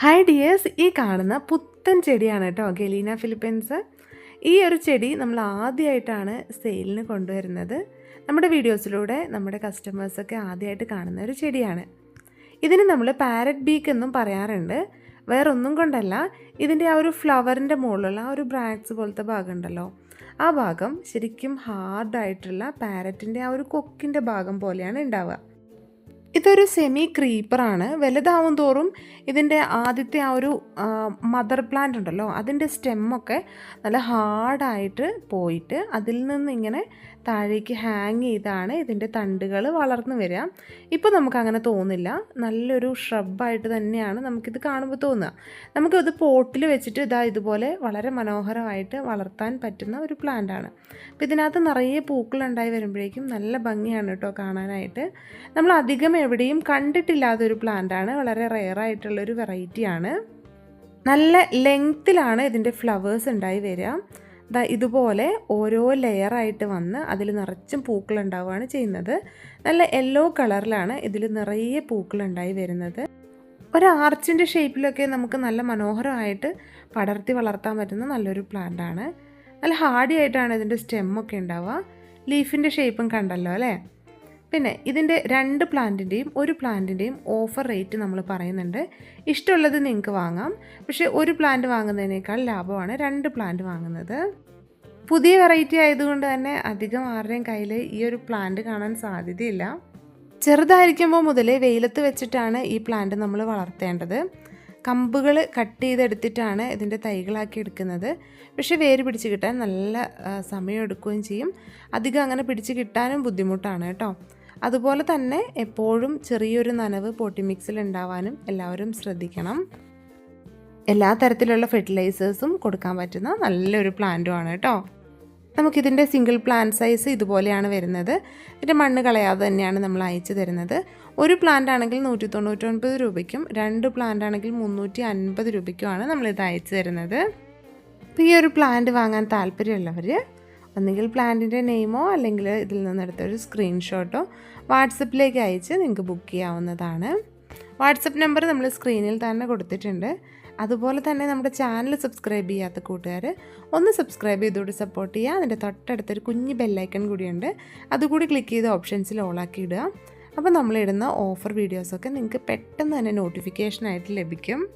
Hi dears ഈ കാണുന്ന പുത്തൻ ചെടിയാണ് കേട്ടോ ഗലീന ഫിലിപ്പീൻസ്. ഈ ഒരു ചെടി നമ്മൾ ആദ്യമായിട്ടാണ് സെയിലിന് കൊണ്ടുവരുന്നത്. നമ്മുടെ വീഡിയോസിലൂടെ നമ്മുടെ കസ്റ്റമേഴ്സൊക്കെ ആദ്യമായിട്ട് കാണുന്ന ഒരു ചെടിയാണ്. ഇതിന് നമ്മൾ പാരറ്റ് ബീക്ക് എന്നും പറയാറുണ്ട്. വേറൊന്നും കൊണ്ടല്ല ഇതിന്റെ ആ ഒരു ഫ്ലവറിന്റെ മുകളിലുള്ള ആ ഒരു ബ്രാക്സ് പോലത്തെ ഭാഗം ഉണ്ടല്ലോ ആ ഭാഗം ശരിക്കും ഹാർഡായിട്ടുള്ള പാരറ്റിന്റെ ആ ഒരു കൊക്കിന്റെ ഭാഗം പോലെയാണ് ഉണ്ടാവുക. ഇതൊരു സെമി ക്രീപ്പറാണ് വലുതാവും തോറും ഇതിന്റെ ആദ്യത്തെ ആ ഒരു മദർ പ്ലാന്റ് ഉണ്ടല്ലോ അതിന്റെ സ്റ്റെമ്മൊക്കെ നല്ല ഹാർഡായിട്ട് പോയിട്ട് അതിൽ നിന്ന് ഇങ്ങനെ താഴേക്ക് ഹാങ് ചെയ്താണ് ഇതിന്റെ തണ്ടുകൾ വളർന്നു വരിക. ഇപ്പോൾ നമുക്കങ്ങനെ തോന്നില്ല. നല്ലൊരു ഷ്രബായിട്ട് തന്നെയാണ് നമുക്കിത് കാണുമ്പോൾ തോന്നുക. നമുക്കിത് പോട്ടിൽ വെച്ചിട്ട് ഇതാ ഇതുപോലെ വളരെ മനോഹരമായിട്ട് വളർത്താൻ പറ്റുന്ന ഒരു പ്ലാന്റാണ് അപ്പോൾ ഇതിനകത്ത് നിറയെ പൂക്കളുണ്ടായി വരുമ്പോഴേക്കും നല്ല ഭംഗിയാണ് കേട്ടോ കാണാനായിട്ട്. നമ്മൾ അധികം എവിടെയും കണ്ടിട്ടില്ലാത്തൊരു പ്ലാന്റാണ്. വളരെ റെയർ ആയിട്ടുള്ളൊരു വെറൈറ്റിയാണ്. നല്ല ലെങ്ത്തിലാണ് ഇതിന്റെ ഫ്ലവേഴ്സ് ഉണ്ടായി വരിക. ദാ ഇതുപോലെ ഓരോ ലെയറായിട്ട് വന്ന് അതിൽ നിറച്ചും പൂക്കൾ ഉണ്ടാവുകയാണ് ചെയ്യുന്നത്. നല്ല യെല്ലോ കളറിലാണ് ഇതിൽ നിറയെ പൂക്കൾ ഉണ്ടായി വരുന്നത്. ഒരു ആർച്ചിന്റെ ഷേപ്പിലൊക്കെ നമുക്ക് നല്ല മനോഹരമായിട്ട് പടർത്തി വളർത്താൻ പറ്റുന്ന നല്ലൊരു പ്ലാന്റാണ് നല്ല ഹാർഡി ആയിട്ടാണ് ഇതിന്റെ സ്റ്റെമ്മൊക്കെ ഉണ്ടാവുക. ലീഫിന്റെ ഷേപ്പും കണ്ടല്ലോ അല്ലേ? പിന്നെ ഇതിന്റെ രണ്ട് പ്ലാന്റിന്റെയും ഒരു പ്ലാന്റിന്റെയും ഓഫർ റേറ്റ് നമ്മൾ പറയുന്നുണ്ട്. ഇഷ്ടമുള്ളത് നിങ്ങൾക്ക് വാങ്ങാം. പക്ഷേ ഒരു പ്ലാന്റ് വാങ്ങുന്നതിനേക്കാൾ ലാഭമാണ് രണ്ട് പ്ലാന്റ് വാങ്ങുന്നത്. പുതിയ വെറൈറ്റി ആയതുകൊണ്ട് തന്നെ അധികം ആരുടെയും കയ്യിൽ ഈ ഒരു പ്ലാന്റ് കാണാൻ സാധ്യതയില്ല. ചെറുതായിരിക്കുമ്പോൾ മുതലേ വെയിലത്ത് വെച്ചിട്ടാണ് ഈ പ്ലാന്റ് നമ്മൾ വളർത്തേണ്ടത്. കമ്പുകൾ കട്ട് ചെയ്തെടുത്തിട്ടാണ് ഇതിന്റെ തൈകളാക്കി എടുക്കുന്നത്. പക്ഷേ വേര് പിടിച്ച് കിട്ടാൻ നല്ല സമയം എടുക്കുകയും ചെയ്യും. അധികം അങ്ങനെ പിടിച്ച് കിട്ടാനും ബുദ്ധിമുട്ടാണ് കേട്ടോ. അതുപോലെ തന്നെ എപ്പോഴും ചെറിയൊരു നനവ് പോട്ടി മിക്സിൽ ഉണ്ടാവാനും എല്ലാവരും ശ്രദ്ധിക്കണം. എല്ലാ തരത്തിലുള്ള ഫെർട്ടിലൈസേഴ്സും കൊടുക്കാൻ പറ്റുന്ന നല്ലൊരു പ്ലാന്റുമാണ് കേട്ടോ. നമുക്കിതിന്റെ സിംഗിൾ പ്ലാന്റ് സൈസ് ഇതുപോലെയാണ് വരുന്നത്. ഇതിന്റെ മണ്ണ് കളയാതെ തന്നെയാണ് നമ്മൾ അയച്ചു തരുന്നത്. ഒരു പ്ലാന്റ് ആണെങ്കിൽ നൂറ്റി തൊണ്ണൂറ്റൊൻപത് രൂപയ്ക്കും രണ്ട് പ്ലാന്റ് ആണെങ്കിൽ മുന്നൂറ്റി അൻപത് രൂപയ്ക്കുമാണ് നമ്മളിത് അയച്ചു തരുന്നത്. ഈ ഒരു പ്ലാന്റ് വാങ്ങാൻ താല്പര്യമുള്ളവർ ഒന്നുകിൽ പ്ലാന്റിന്റെ നെയിമോ അല്ലെങ്കിൽ ഇതിൽ നിന്നെടുത്തൊരു സ്ക്രീൻഷോട്ടോ വാട്സപ്പിലേക്ക് അയച്ച് നിങ്ങൾക്ക് ബുക്ക് ചെയ്യാവുന്നതാണ്. വാട്സപ്പ് നമ്പർ നമ്മൾ സ്ക്രീനിൽ തന്നെ കൊടുത്തിട്ടുണ്ട്. അതുപോലെ തന്നെ നമ്മുടെ ചാനൽ സബ്സ്ക്രൈബ് ചെയ്യാത്ത കൂട്ടുകാർ ഒന്ന് സബ്സ്ക്രൈബ് ചെയ്തുകൊണ്ട് സപ്പോർട്ട് ചെയ്യുക അതിന്റെ തൊട്ടടുത്തൊരു കുഞ്ഞ് ബെല്ലൈക്കൺ കൂടിയുണ്ട്. അതുകൂടി ക്ലിക്ക് ചെയ്ത് ഓപ്ഷൻസിൽ ഓളാക്കി ഇടുക. അപ്പോൾ നമ്മളിടുന്ന ഓഫർ വീഡിയോസൊക്കെ നിങ്ങൾക്ക് പെട്ടെന്ന് തന്നെ നോട്ടിഫിക്കേഷനായിട്ട് ലഭിക്കും.